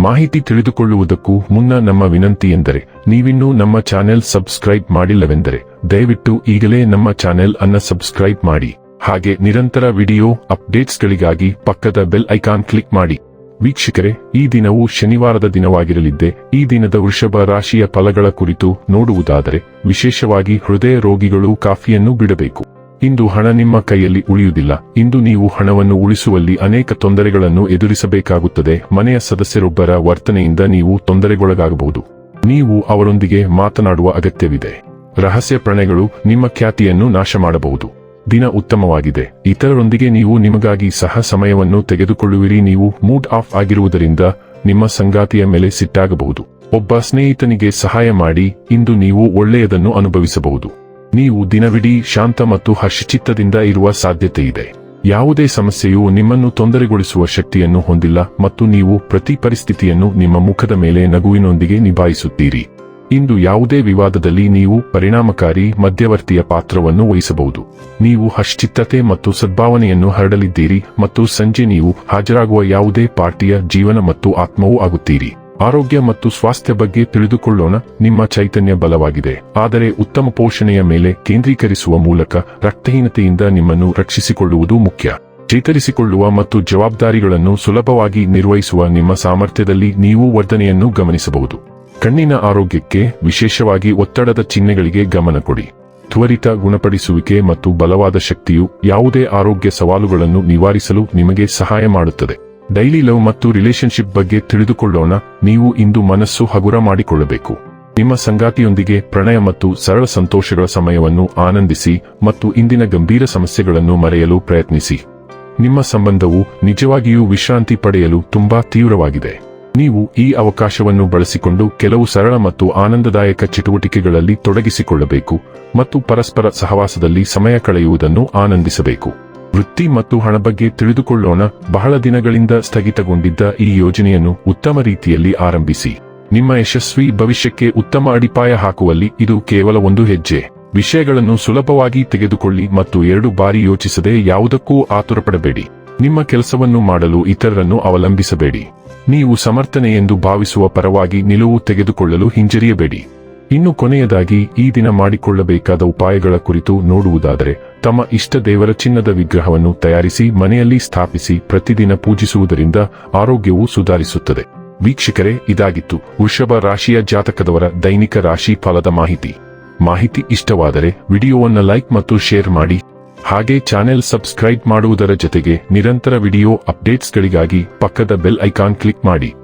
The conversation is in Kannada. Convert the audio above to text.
ಮಾಹಿತಿ ತಿಳಿದುಕೊಳ್ಳುವುದಕ್ಕೂ ಮುನ್ನ ನಮ್ಮ ವಿನಂತಿ ಎಂದರೆ, ನೀವಿನ್ನೂ ನಮ್ಮ ಚಾನೆಲ್ ಸಬ್ಸ್ಕ್ರೈಬ್ ಮಾಡಿಲ್ಲವೆಂದರೆ, ದಯವಿಟ್ಟು ಈಗಲೇ ನಮ್ಮ ಚಾನೆಲ್ ಅನ್ನ ಸಬ್ಸ್ಕ್ರೈಬ್ ಮಾಡಿ. ಹಾಗೆ ನಿರಂತರ ವಿಡಿಯೋ ಅಪ್ಡೇಟ್ಸ್ಗಳಿಗಾಗಿ ಪಕ್ಕದ ಬೆಲ್ ಐಕಾನ್ ಕ್ಲಿಕ್ ಮಾಡಿ. ವೀಕ್ಷಕರೇ, ಈ ದಿನವು ಶನಿವಾರದ ದಿನವಾಗಿರಲಿದ್ದೆ, ಈ ದಿನದ ವೃಷಭ ರಾಶಿಯ ಫಲಗಳ ಕುರಿತು ನೋಡುವುದಾದರೆ, ವಿಶೇಷವಾಗಿ ಹೃದಯ ರೋಗಿಗಳು ಕಾಫಿಯನ್ನು ಬಿಡಬೇಕು. ಇಂದು ಹಣ ನಿಮ್ಮ ಕೈಯಲ್ಲಿ ಉಳಿಯುವುದಿಲ್ಲ. ಇಂದು ನೀವು ಹಣವನ್ನು ಉಳಿಸುವಲ್ಲಿ ಅನೇಕ ತೊಂದರೆಗಳನ್ನು ಎದುರಿಸಬೇಕಾಗುತ್ತದೆ. ಮನೆಯ ಸದಸ್ಯರೊಬ್ಬರ ವರ್ತನೆಯಿಂದ ನೀವು ತೊಂದರೆಗೊಳಗಾಗಬಹುದು. ನೀವು ಅವರೊಂದಿಗೆ ಮಾತನಾಡುವ ಅಗತ್ಯವಿದೆ. ರಹಸ್ಯ ಪ್ರಣಯಗಳು ನಿಮ್ಮ ಖ್ಯಾತಿಯನ್ನು ನಾಶ ಮಾಡಬಹುದು ದಿನ ಉತ್ತಮವಾಗಿದೆ. ಇತರರೊಂದಿಗೆ ನೀವು ನಿಮಗಾಗಿ ಸಹ ಸಮಯವನ್ನು ತೆಗೆದುಕೊಳ್ಳುವಿರಿ. ನೀವು ಮೂಡ್ ಆಫ್ ಆಗಿರುವುದರಿಂದ ನಿಮ್ಮ ಸಂಗಾತಿಯ ಮೇಲೆ ಸಿಟ್ಟಾಗಬಹುದು. ಒಬ್ಬ ಸ್ನೇಹಿತನಿಗೆ ಸಹಾಯ ಮಾಡಿ ಇಂದು ನೀವು ಒಳ್ಳೆಯದನ್ನು ಅನುಭವಿಸಬಹುದು. ನೀವು ದಿನವಿಡೀ ಶಾಂತ ಮತ್ತು ಹರ್ಷಚಿತ್ತದಿಂದ ಇರುವ ಸಾಧ್ಯತೆ ಇದೆ ಯಾವುದೇ ಸಮಸ್ಯೆಯು ನಿಮ್ಮನ್ನು ತೊಂದರೆಗೊಳಿಸುವ ಶಕ್ತಿಯನ್ನು ಹೊಂದಿಲ್ಲ ಮತ್ತು ನೀವು ಪ್ರತಿ ಪರಿಸ್ಥಿತಿಯನ್ನು ನಿಮ್ಮ ಮುಖದ ಮೇಲೆ ನಗುವಿನೊಂದಿಗೆ ನಿಭಾಯಿಸುತ್ತೀರಿ. ಇಂದು ಯಾವುದೇ ವಿವಾದದಲ್ಲಿ ನೀವು ಪರಿಣಾಮಕಾರಿ ಮಧ್ಯವರ್ತಿಯ ಪಾತ್ರವನ್ನು ವಹಿಸಬಹುದು. ನೀವು ಹಶ್ಚಿತ್ತತೆ ಮತ್ತು ಸದ್ಭಾವನೆಯನ್ನು ಹರಡಲಿದ್ದೀರಿ ಮತ್ತು ಸಂಜೆ ನೀವು ಹಾಜರಾಗುವ ಯಾವುದೇ ಪಾರ್ಟಿಯ ಜೀವನ ಮತ್ತು ಆತ್ಮವೂ ಆಗುತ್ತೀರಿ. ಆರೋಗ್ಯ ಮತ್ತು ಸ್ವಾಸ್ಥ್ಯ ಬಗ್ಗೆ ತಿಳಿದುಕೊಳ್ಳೋಣ. ನಿಮ್ಮ ಚೈತನ್ಯ ಬಲವಾಗಿದೆ. ಆದರೆ ಉತ್ತಮ ಪೋಷಣೆಯ ಮೇಲೆ ಕೇಂದ್ರೀಕರಿಸುವ ಮೂಲಕ ರಕ್ತಹೀನತೆಯಿಂದ ನಿಮ್ಮನ್ನು ರಕ್ಷಿಸಿಕೊಳ್ಳುವುದು ಮುಖ್ಯ. ಚೇತರಿಸಿಕೊಳ್ಳುವ ಮತ್ತು ಜವಾಬ್ದಾರಿಗಳನ್ನು ಸುಲಭವಾಗಿ ನಿರ್ವಹಿಸುವ ನಿಮ್ಮ ಸಾಮರ್ಥ್ಯದಲ್ಲಿ ನೀವು ವರ್ಧನೆಯನ್ನು ಗಮನಿಸಬಹುದು. ಕಣ್ಣಿನ ಆರೋಗ್ಯಕ್ಕೆ ವಿಶೇಷವಾಗಿ ಒತ್ತಡದ ಚಿಹ್ನೆಗಳಿಗೆ ಗಮನ ಕೊಡಿ. ತ್ವರಿತ ಗುಣಪಡಿಸುವಿಕೆ ಮತ್ತು ಬಲವಾದ ಶಕ್ತಿಯು ಯಾವುದೇ ಆರೋಗ್ಯ ಸವಾಲುಗಳನ್ನು ನಿವಾರಿಸಲು ನಿಮಗೆ ಸಹಾಯ ಮಾಡುತ್ತದೆ. ಡೈಲಿ ಲವ್ ಮತ್ತು ರಿಲೇಶನ್ಶಿಪ್ ಬಗ್ಗೆ ತಿಳಿದುಕೊಳ್ಳೋಣ. ನೀವು ಇಂದು ಮನಸ್ಸು ಹಗುರ ಮಾಡಿಕೊಳ್ಳಬೇಕು. ನಿಮ್ಮ ಸಂಗಾತಿಯೊಂದಿಗೆ ಪ್ರಣಯ ಮತ್ತು ಸರಳ ಸಂತೋಷಗಳ ಸಮಯವನ್ನು ಆನಂದಿಸಿ ಮತ್ತು ಇಂದಿನ ಗಂಭೀರ ಸಮಸ್ಯೆಗಳನ್ನು ಮರೆಯಲು ಪ್ರಯತ್ನಿಸಿ. ನಿಮ್ಮ ಸಂಬಂಧವು ನಿಜವಾಗಿಯೂ ವಿಶ್ರಾಂತಿ ಪಡೆಯಲು ತುಂಬಾ ತೀವ್ರವಾಗಿದೆ. ನೀವು ಈ ಅವಕಾಶವನ್ನು ಬಳಸಿಕೊಂಡು ಕೆಲವು ಸರಳ ಮತ್ತು ಆನಂದದಾಯಕ ಚಟುವಟಿಕೆಗಳಲ್ಲಿ ತೊಡಗಿಸಿಕೊಳ್ಳಬೇಕು ಮತ್ತು ಪರಸ್ಪರ ಸಹವಾಸದಲ್ಲಿ ಸಮಯ ಕಳೆಯುವುದನ್ನು ಆನಂದಿಸಬೇಕು. ವೃತ್ತಿ ಮತ್ತು ಹಣ ಬಗ್ಗೆ ತಿಳಿದುಕೊಳ್ಳೋಣ. ಬಹಳ ದಿನಗಳಿಂದ ಸ್ಥಗಿತಗೊಂಡಿದ್ದ ಈ ಯೋಜನೆಯನ್ನು ಉತ್ತಮ ರೀತಿಯಲ್ಲಿ ಆರಂಭಿಸಿ. ನಿಮ್ಮ ಯಶಸ್ವಿ ಭವಿಷ್ಯಕ್ಕೆ ಉತ್ತಮ ಅಡಿಪಾಯ ಹಾಕುವಲ್ಲಿ ಇದು ಕೇವಲ ಒಂದು ಹೆಜ್ಜೆ. ವಿಷಯಗಳನ್ನು ಸುಲಭವಾಗಿ ತೆಗೆದುಕೊಳ್ಳಿ ಮತ್ತು ಎರಡು ಬಾರಿ ಯೋಚಿಸದೆ ಯಾವುದಕ್ಕೂ ಆತುರಪಡಬೇಡಿ. ನಿಮ್ಮ ಕೆಲಸವನ್ನು ಮಾಡಲು ಇತರರನ್ನು ಅವಲಂಬಿಸಬೇಡಿ. ನೀವು ಸಮರ್ಥನೆ ಎಂದು ಭಾವಿಸುವ ಪರವಾಗಿ ನಿಲುವು ತೆಗೆದುಕೊಳ್ಳಲು ಹಿಂಜರಿಯಬೇಡಿ. ಇನ್ನು ಕೊನೆಯದಾಗಿ ಈ ದಿನ ಮಾಡಿಕೊಳ್ಳಬೇಕಾದ ಉಪಾಯಗಳ ಕುರಿತು ನೋಡುವುದಾದರೆ, ತಮ್ಮ ಇಷ್ಟ ದೇವರ ಚಿನ್ನದ ವಿಗ್ರಹವನ್ನು ತಯಾರಿಸಿ ಮನೆಯಲ್ಲಿ ಸ್ಥಾಪಿಸಿ ಪ್ರತಿದಿನ ಪೂಜಿಸುವುದರಿಂದ ಆರೋಗ್ಯವು ಸುಧಾರಿಸುತ್ತದೆ. ವೀಕ್ಷಕರೇ, ಇದಾಗಿತ್ತು ವೃಷಭ ರಾಶಿಯ ಜಾತಕದವರ ದೈನಿಕ ರಾಶಿ ಫಲದ ಮಾಹಿತಿ. ಮಾಹಿತಿ ಇಷ್ಟವಾದರೆ ವಿಡಿಯೋವನ್ನು ಲೈಕ್ ಮತ್ತು ಶೇರ್ ಮಾಡಿ. ಹಾಗೆ ಚಾನೆಲ್ ಸಬ್ಸ್ಕ್ರೈಬ್ ಮಾಡುವುದರ ಜೊತೆಗೆ ನಿರಂತರ ವಿಡಿಯೋ ಅಪ್ಡೇಟ್ಸ್ಗಳಿಗಾಗಿ ಪಕ್ಕದ ಬೆಲ್ ಐಕಾನ್ ಕ್ಲಿಕ್ ಮಾಡಿ.